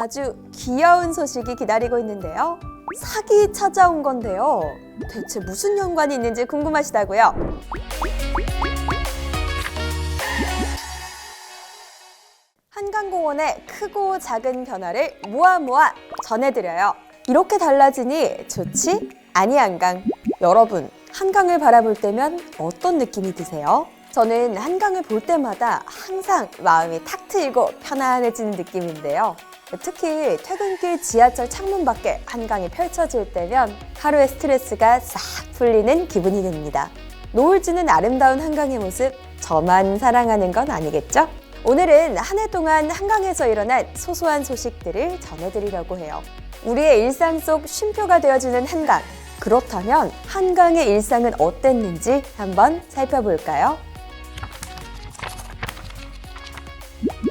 아주 귀여운 소식이 기다리고 있는데요. 사기 찾아온 건데요. 대체 무슨 연관이 있는지 궁금하시다고요? 한강공원의 크고 작은 변화를 모아 모아 전해드려요. 이렇게 달라지니 좋지? 아니 한강. 여러분, 한강을 바라볼 때면 어떤 느낌이 드세요? 저는 한강을 볼 때마다 항상 마음이 탁 트이고 편안해지는 느낌인데요. 특히 퇴근길 지하철 창문 밖에 한강이 펼쳐질 때면 하루의 스트레스가 싹 풀리는 기분이 듭니다. 노을 지는 아름다운 한강의 모습 저만 사랑하는 건 아니겠죠? 오늘은 한 해 동안 한강에서 일어난 소소한 소식들을 전해드리려고 해요. 우리의 일상 속 쉼표가 되어주는 한강. 그렇다면 한강의 일상은 어땠는지 한번 살펴볼까요?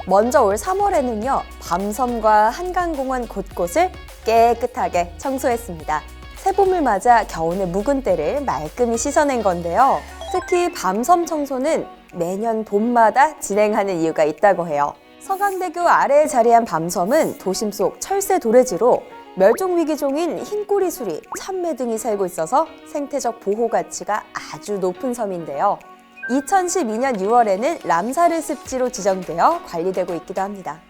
먼저 올 3월에는요, 밤섬과 한강공원 곳곳을 깨끗하게 청소했습니다. 새봄을 맞아 겨우내 묵은 때를 말끔히 씻어낸 건데요. 특히 밤섬 청소는 매년 봄마다 진행하는 이유가 있다고 해요. 서강대교 아래에 자리한 밤섬은 도심 속 철새 도래지로 멸종 위기종인 흰꼬리수리, 참매 등이 살고 있어서 생태적 보호 가치가 아주 높은 섬인데요. 2012년 6월에는 람사르 습지로 지정되어 관리되고 있기도 합니다.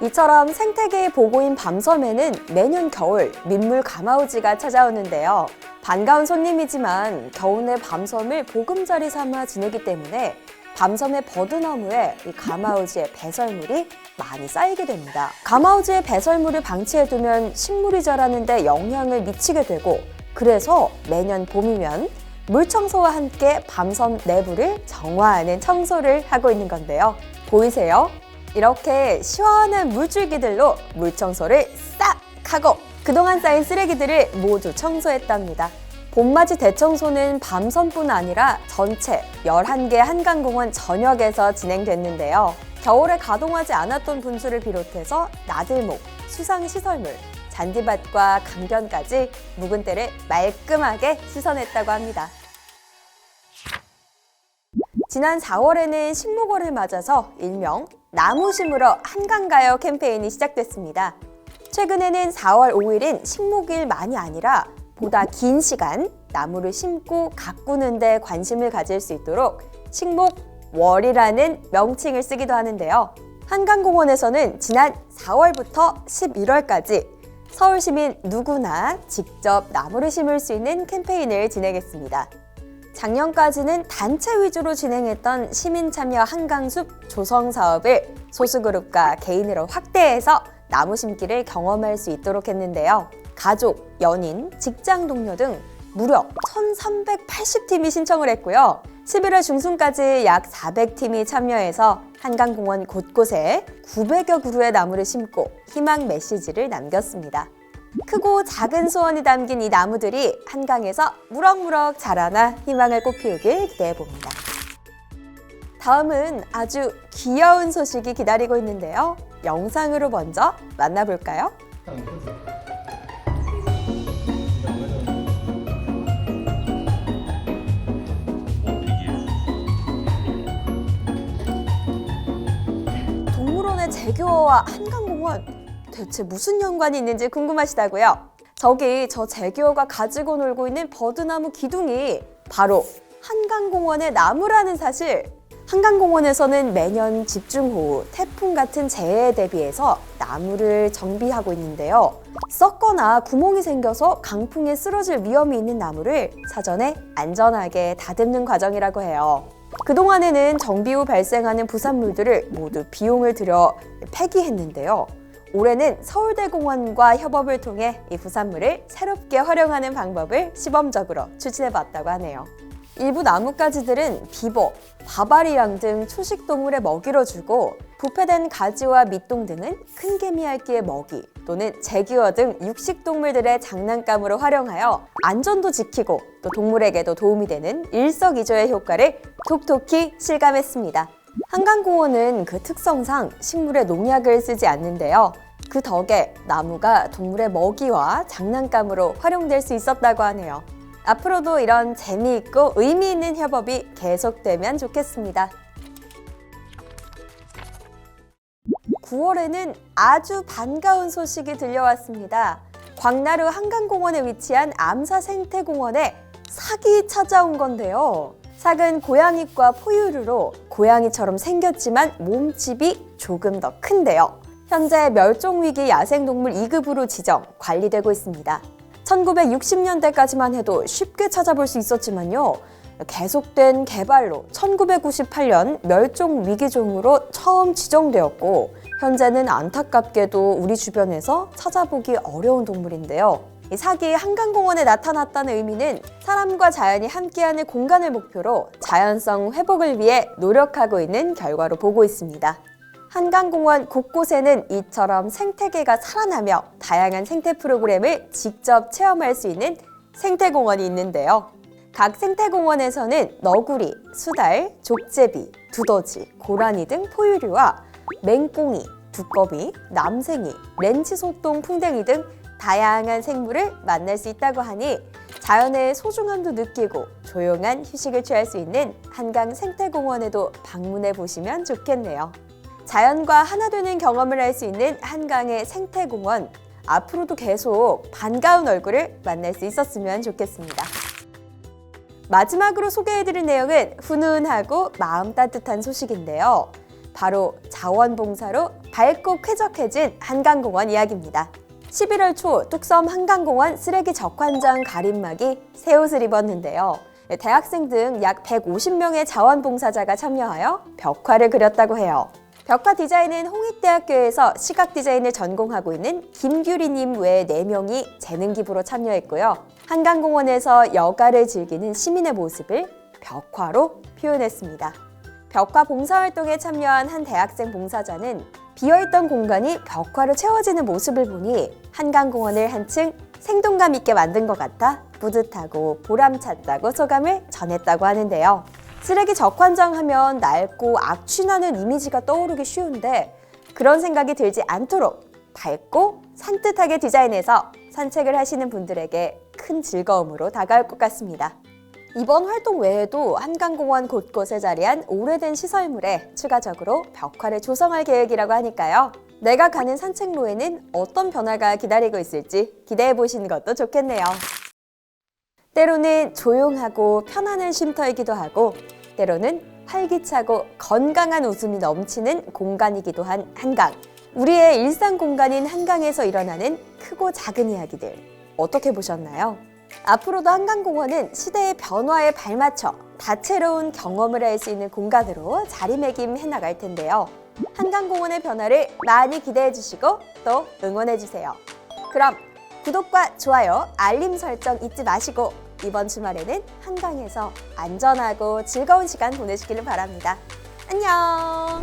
이처럼 생태계의 보고인 밤섬에는 매년 겨울 민물 가마우지가 찾아오는데요. 반가운 손님이지만 겨우내 밤섬을 보금자리 삼아 지내기 때문에 밤섬의 버드나무에 이 가마우지의 배설물이 많이 쌓이게 됩니다. 가마우지의 배설물을 방치해두면 식물이 자라는데 영향을 미치게 되고 그래서 매년 봄이면 물 청소와 함께 밤섬 내부를 정화하는 청소를 하고 있는 건데요. 보이세요? 이렇게 시원한 물줄기들로 물 청소를 싹 하고 그동안 쌓인 쓰레기들을 모두 청소했답니다. 봄맞이 대청소는 밤섬뿐 아니라 전체 11개 한강공원 전역에서 진행됐는데요. 겨울에 가동하지 않았던 분수를 비롯해서 나들목, 수상시설물, 잔디밭과 강변까지 묵은 때를 말끔하게 씻어냈다고 합니다. 지난 4월에는 식목월을 맞아서 일명 나무 심으러 한강 가요 캠페인이 시작됐습니다. 최근에는 4월 5일인 식목일만이 아니라 보다 긴 시간 나무를 심고 가꾸는 데 관심을 가질 수 있도록 식목월이라는 명칭을 쓰기도 하는데요. 한강공원에서는 지난 4월부터 11월까지 서울 시민 누구나 직접 나무를 심을 수 있는 캠페인을 진행했습니다. 작년까지는 단체 위주로 진행했던 시민 참여 한강숲 조성 사업을 소수그룹과 개인으로 확대해서 나무 심기를 경험할 수 있도록 했는데요. 가족, 연인, 직장 동료 등 무려 1,380팀이 신청을 했고요. 11월 중순까지 약 400팀이 참여해서 한강공원 곳곳에 900여 그루의 나무를 심고 희망 메시지를 남겼습니다. 크고 작은 소원이 담긴 이 나무들이 한강에서 무럭무럭 자라나 희망을 꽃피우길 기대해 봅니다. 다음은 아주 귀여운 소식이 기다리고 있는데요. 영상으로 먼저 만나볼까요? 동물원의 제규어와 한강공원 대체 무슨 연관이 있는지 궁금하시다고요? 저기 저 제규어가 가지고 놀고 있는 버드나무 기둥이 바로 한강공원의 나무라는 사실. 한강공원에서는 매년 집중호우, 태풍 같은 재해에 대비해서 나무를 정비하고 있는데요. 썩거나 구멍이 생겨서 강풍에 쓰러질 위험이 있는 나무를 사전에 안전하게 다듬는 과정이라고 해요. 그동안에는 정비 후 발생하는 부산물들을 모두 비용을 들여 폐기했는데요. 올해는 서울대공원과 협업을 통해 이 부산물을 새롭게 활용하는 방법을 시범적으로 추진해 봤다고 하네요. 일부 나뭇가지들은 비버, 바바리랑 등 초식 동물의 먹이로 주고 부패된 가지와 밑동 등은 큰 개미핥기의 먹이 또는 제기어 등 육식 동물들의 장난감으로 활용하여 안전도 지키고 또 동물에게도 도움이 되는 일석이조의 효과를 톡톡히 실감했습니다. 한강공원은 그 특성상 식물에 농약을 쓰지 않는데요. 그 덕에 나무가 동물의 먹이와 장난감으로 활용될 수 있었다고 하네요. 앞으로도 이런 재미있고 의미 있는 협업이 계속되면 좋겠습니다. 9월에는 아주 반가운 소식이 들려왔습니다. 광나루 한강공원에 위치한 암사 생태공원에 삭이 찾아온 건데요. 삭은 고양이과 포유류로 고양이처럼 생겼지만 몸집이 조금 더 큰데요. 현재 멸종위기 야생동물 2급으로 지정, 관리되고 있습니다. 1960년대까지만 해도 쉽게 찾아볼 수 있었지만요. 계속된 개발로 1998년 멸종 위기종으로 처음 지정되었고 현재는 안타깝게도 우리 주변에서 찾아보기 어려운 동물인데요. 이 사기 한강공원에 나타났다는 의미는 사람과 자연이 함께하는 공간을 목표로 자연성 회복을 위해 노력하고 있는 결과로 보고 있습니다. 한강공원 곳곳에는 이처럼 생태계가 살아나며 다양한 생태 프로그램을 직접 체험할 수 있는 생태공원이 있는데요. 각 생태공원에서는 너구리, 수달, 족제비, 두더지, 고라니 등 포유류와 맹꽁이, 두꺼비, 남생이, 렌치소똥, 풍뎅이 등 다양한 생물을 만날 수 있다고 하니 자연의 소중함도 느끼고 조용한 휴식을 취할 수 있는 한강 생태공원에도 방문해 보시면 좋겠네요. 자연과 하나 되는 경험을 할 수 있는 한강의 생태공원. 앞으로도 계속 반가운 얼굴을 만날 수 있었으면 좋겠습니다. 마지막으로 소개해드릴 내용은 훈훈하고 마음 따뜻한 소식인데요. 바로 자원봉사로 밝고 쾌적해진 한강공원 이야기입니다. 11월 초 뚝섬 한강공원 쓰레기 적환장 가림막이 새 옷을 입었는데요. 대학생 등 약 150명의 자원봉사자가 참여하여 벽화를 그렸다고 해요. 벽화 디자인은 홍익대학교에서 시각 디자인을 전공하고 있는 김규리님 외 4명이 재능 기부로 참여했고요. 한강공원에서 여가를 즐기는 시민의 모습을 벽화로 표현했습니다. 벽화 봉사활동에 참여한 한 대학생 봉사자는 비어있던 공간이 벽화로 채워지는 모습을 보니 한강공원을 한층 생동감 있게 만든 것 같아 뿌듯하고 보람찼다고 소감을 전했다고 하는데요. 쓰레기 적환장 하면 낡고 악취나는 이미지가 떠오르기 쉬운데 그런 생각이 들지 않도록 밝고 산뜻하게 디자인해서 산책을 하시는 분들에게 큰 즐거움으로 다가올 것 같습니다. 이번 활동 외에도 한강공원 곳곳에 자리한 오래된 시설물에 추가적으로 벽화를 조성할 계획이라고 하니까요. 내가 가는 산책로에는 어떤 변화가 기다리고 있을지 기대해 보시는 것도 좋겠네요. 때로는 조용하고 편안한 쉼터이기도 하고 때로는 활기차고 건강한 웃음이 넘치는 공간이기도 한 한강. 우리의 일상 공간인 한강에서 일어나는 크고 작은 이야기들 어떻게 보셨나요? 앞으로도 한강공원은 시대의 변화에 발맞춰 다채로운 경험을 할 수 있는 공간으로 자리매김해 나갈 텐데요. 한강공원의 변화를 많이 기대해 주시고 또 응원해 주세요. 그럼 구독과 좋아요, 알림 설정 잊지 마시고 이번 주말에는 한강에서 안전하고 즐거운 시간 보내시기를 바랍니다. 안녕!